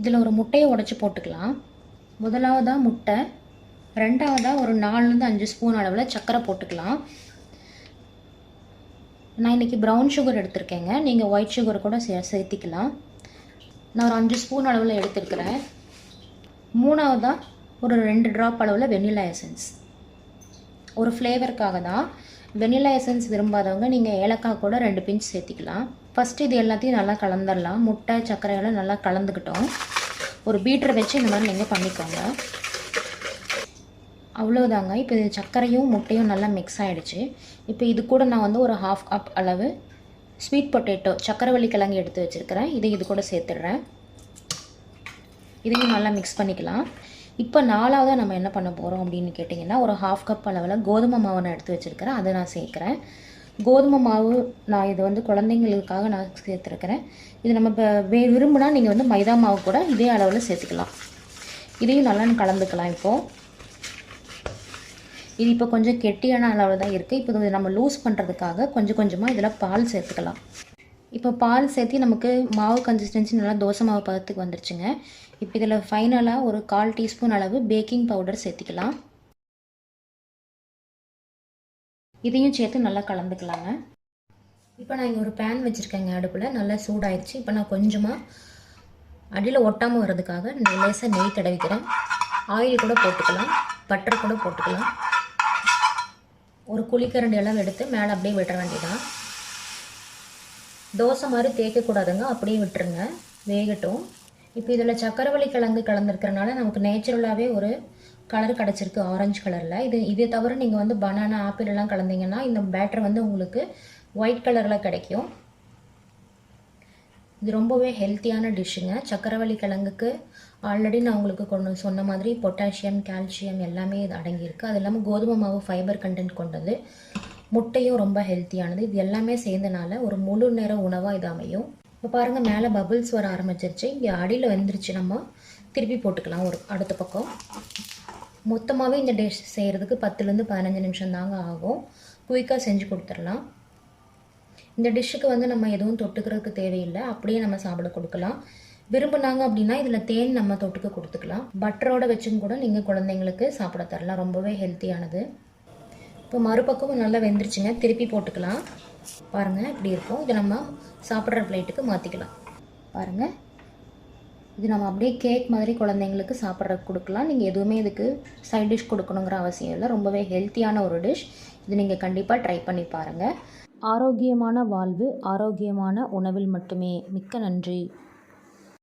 இதில் ஒரு முட்டையை உடச்சி போட்டுக்கலாம். முதலாவதாக முட்டை ரெண்டாவதாக ஒரு நாலுலேருந்து அஞ்சு ஸ்பூன் அளவில் சர்க்கரை போட்டுக்கலாம். நான் இன்றைக்கி ப்ரௌன் சுகர் எடுத்திருக்கேங்க. நீங்கள் ஒயிட் சுகர் கூட சே சேர்த்திக்கலாம். நான் ஒரு அஞ்சு ஸ்பூன் அளவில் எடுத்துருக்கிறேன். மூணாவதாக ஒரு ரெண்டு ட்ராப் அளவில் வெண்ணிலா எசன்ஸ் ஒரு ஃப்ளேவருக்காக தான் வெண்ணிலா எசன்ஸ் விரும்பாதவங்க நீங்கள் ஏலக்காய் கூட ரெண்டு பிஞ்ச் சேர்த்திக்கலாம். ஃபஸ்ட்டு இது எல்லாத்தையும் நல்லா கலந்துடலாம் முட்டை சர்க்கரை எல்லாம் நல்லா கலந்துக்கிட்டோம் ஒரு பீட்டரை வச்சு இந்த மாதிரி நீங்கள் பண்ணிக்கோங்க. அவ்வளோதாங்க இப்போ இது சர்க்கரையும் முட்டையும் நல்லா மிக்ஸ் ஆகிடுச்சு இப்போ இது கூட நான் வந்து ஒரு ஹாஃப் கப் அளவு ஸ்வீட் பொட்டேட்டோ சக்கரவள்ளி கிழங்கு எடுத்து வச்சுருக்கிறேன். இதை இது கூட சேர்த்துடுறேன். இதையும் நல்லா மிக்ஸ் பண்ணிக்கலாம். இப்போ நாலாவதாக நம்ம என்ன பண்ண போகிறோம் அப்படின்னு கேட்டிங்கன்னா ஒரு ஹாஃப் கப் அளவில் கோதுமை மாவு நான் எடுத்து வச்சுருக்கிறேன். அதை நான் சேர்க்குறேன். கோதுமை மாவு நான் இது வந்து குழந்தைங்களுக்காக நான் சேர்த்துருக்கிறேன். இது நம்ம இப்போ வே விரும்புனா நீங்கள் வந்து மைதா மாவு கூட இதே அளவில் சேர்த்துக்கலாம். இதையும் நல்லா கலந்துக்கலாம் இப்போது இது இப்போ கொஞ்சம் கெட்டியான அளவில் தான் இருக்குது இப்போ இது நம்ம லூஸ் பண்ணுறதுக்காக கொஞ்சம் கொஞ்சமாக இதில் பால் சேர்த்துக்கலாம். இப்போ பால் சேர்த்து நமக்கு மாவு கன்சிஸ்டன்சி நல்லா தோசை மாவு பதத்துக்கு வந்துருச்சுங்க. இப்போ இதில் ஃபைனலாக ஒரு கால் டீஸ்பூன் அளவு பேக்கிங் பவுடர் சேர்த்திக்கலாம். இதையும் சேர்த்து நல்லா கலந்துக்கலாங்க. இப்போ நான் இங்கே ஒரு பேன் வச்சுருக்கேங்க அடுப்பில். நல்லா சூடாயிடுச்சு இப்போ நான் கொஞ்சமாக அடியில் ஒட்டாமல் வர்றதுக்காக லேசாக நெய் தடவிக்கிறேன். ஆயில் கூட போட்டுக்கலாம். பட்டர் கூட போட்டுக்கலாம். ஒரு குழிக்கரண்டி எல்லாம் எடுத்து மேலே அப்படியே விட்டுற வேண்டியதான் தோசை மாதிரி தேய்க்கக்கூடாதுங்க அப்படியே விட்டுருங்க. வேகட்டும். இப்போ இதில் சக்கரவள்ளி கிழங்கு கலந்துருக்கிறனால நமக்கு நேச்சுரலாகவே ஒரு கலர் கிடச்சிருக்கு ஆரஞ்சு கலரில். இது இதை தவிர நீங்கள் வந்து பனானா ஆப்பிள் எல்லாம் கலந்தீங்கன்னா இந்த பேட்டர் வந்து உங்களுக்கு ஒயிட் கலரில் கிடைக்கும். இது ரொம்பவே ஹெல்த்தியான டிஷ்ஷுங்க சக்கரவள்ளி கிழங்குக்கு ஆல்ரெடி நான் உங்களுக்கு கொண்டு சொன்ன மாதிரி பொட்டாசியம் கால்சியம் எல்லாமே இது அடங்கியிருக்கு. அது இல்லாமல் கோதுமை மாவு ஃபைபர் கண்டென்ட் கொண்டது. முட்டையும் ரொம்ப ஹெல்த்தியானது இது எல்லாமே சேர்ந்தனால ஒரு முழு நேர உணவாக இது அமையும். இப்போ பாருங்கள் மேலே பபுள்ஸ் வர ஆரம்பிச்சிருச்சு. இங்கே அடியில் வந்துருச்சு நம்ம. திருப்பி போட்டுக்கலாம் ஒரு அடுத்த பக்கம். மொத்தமாகவே இந்த டிஷ் செய்கிறதுக்கு பத்துலேருந்து பதினஞ்சு நிமிஷம் தாங்க ஆகும். குயிக்காக செஞ்சு கொடுத்துடலாம். இந்த டிஷ்ஷுக்கு வந்து நம்ம எதுவும் தொட்டுக்கிறதுக்கு தேவையில்லை. அப்படியே நம்ம சாப்பிட கொடுக்கலாம். விரும்புனாங்க அப்படின்னா இதில் தேன் நம்ம தொட்டுக்க கொடுத்துக்கலாம். பட்டரோட வச்சும் கூட நீங்கள் குழந்தைங்களுக்கு சாப்பிட தரலாம். ரொம்பவே ஹெல்த்தியானது இப்போ மறுபக்கமும் நல்லா வெந்துருச்சுங்க. திருப்பி போட்டுக்கலாம். பாருங்கள் இப்படி இருக்கும். இதை நம்ம சாப்பிட்ற பிளேட்டுக்கு மாற்றிக்கலாம் பாருங்கள் இது நம்ம அப்படியே கேக் மாதிரி குழந்தைங்களுக்கு சாப்பிட்றதுக்கு கொடுக்கலாம். நீங்கள் எதுவுமே இதுக்கு சைட் டிஷ் கொடுக்கணுங்கிற அவசியம் இல்லை. ரொம்பவே ஹெல்த்தியான ஒரு டிஷ் இது நீங்கள் கண்டிப்பாக ட்ரை பண்ணி பாருங்கள் ஆரோக்கியமான வாழ்வு ஆரோக்கியமான உணவில் மட்டுமே. மிக்க நன்றி.